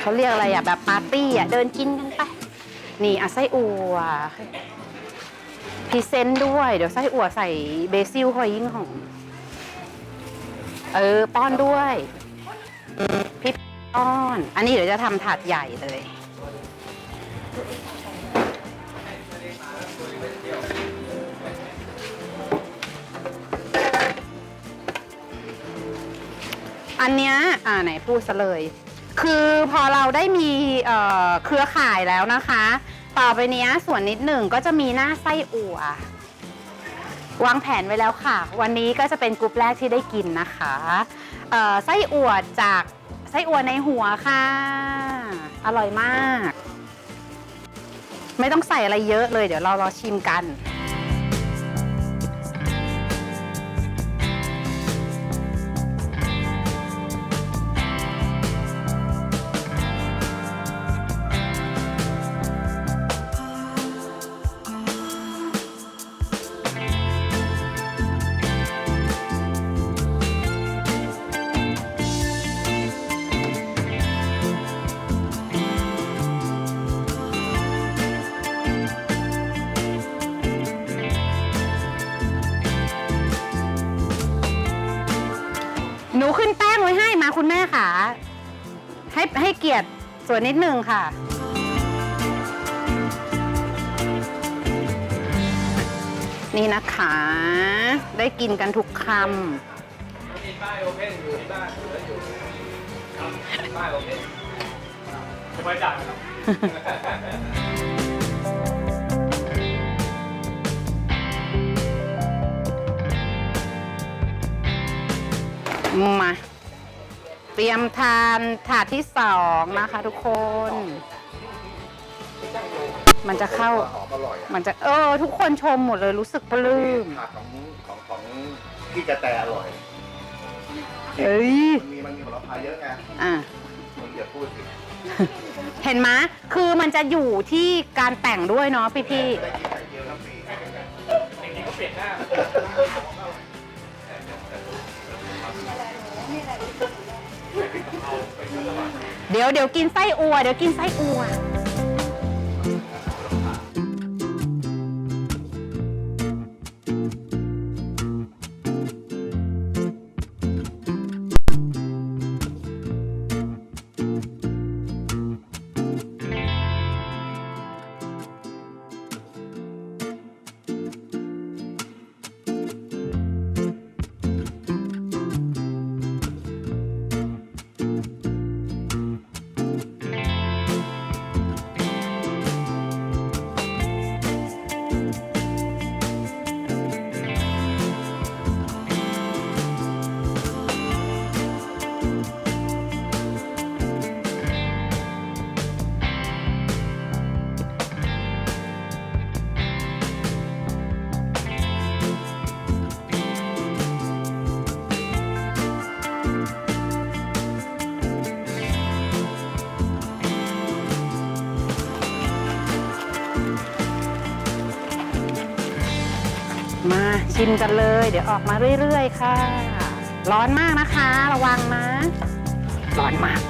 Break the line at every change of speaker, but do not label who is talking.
เขาเรียกอะไรอะแบบปาร์ตี้อะเดินกินกันไป นี่อะไส้อั่วพรีเซนต์ด้วย เดี๋ยวไส้อั่วใส่เบซิลเข้าไปยิ่งหอมเออ ป้อนด้วยพี่ป้อน อันนี้เดี๋ยวจะทำถาดใหญ่เลยอันเนี้ยอ่าไหนพูดซะเลย คือพอเราได้มีเอ่อเครือข่ายแล้วนะคะ ต่อไปเนี้ยส่วนนิดหนึ่งก็จะมีหน้าไส้อั่ว วางแผนไว้แล้วค่ะ วันนี้ก็จะเป็นกลุ่มแรกที่ได้กินนะคะเอ่อไส้อั่วจากไส้อั่วในหัวค่ะ อร่อยมาก ไม่ต้องใส่อะไรเยอะเลย เดี๋ยวเรารอชิมกัน นูขึ้นแป้งไว้ให้มาคุณแม่ค่ะ ให้ให้เกียรติส่วนนิดหนึ่งค่ะ นี่นะคะ ได้กินกันทุกค
มีป้ายโอเพนอยู่ที่บ้านเหลืออยู่ครับป้ายโอเพนสบายจังครับำ
มา เตรียมทานถาดที่สองนะคะทุกคน มันจะเข้า
หอมอร่อยอะ
มันจะเออ ทุกคนชมหมดเลยรู้สึกปลื้ม
ผักของของของพี่กระแตอร่อย
เอ้ย
มันมีมันมีผลไม้เยอะไง
อะ
มันอย่าพูดสิ
เห็นไหมยคือมันจะอยู่ที่การแต่งด้วยเนาะพี่พี่
ได้กินไข่เจียวน้ำฟรี
จริงๆก็เป
เดี๋ยวเดี๋ยวกินไส้อัว เดี๋ยวกินไส้อัว ชิมกันเลย เดี๋ยวออกมาเรื่อยๆ ค่ะ ร้อนมากนะคะ ระวังนะ ร้อนมาก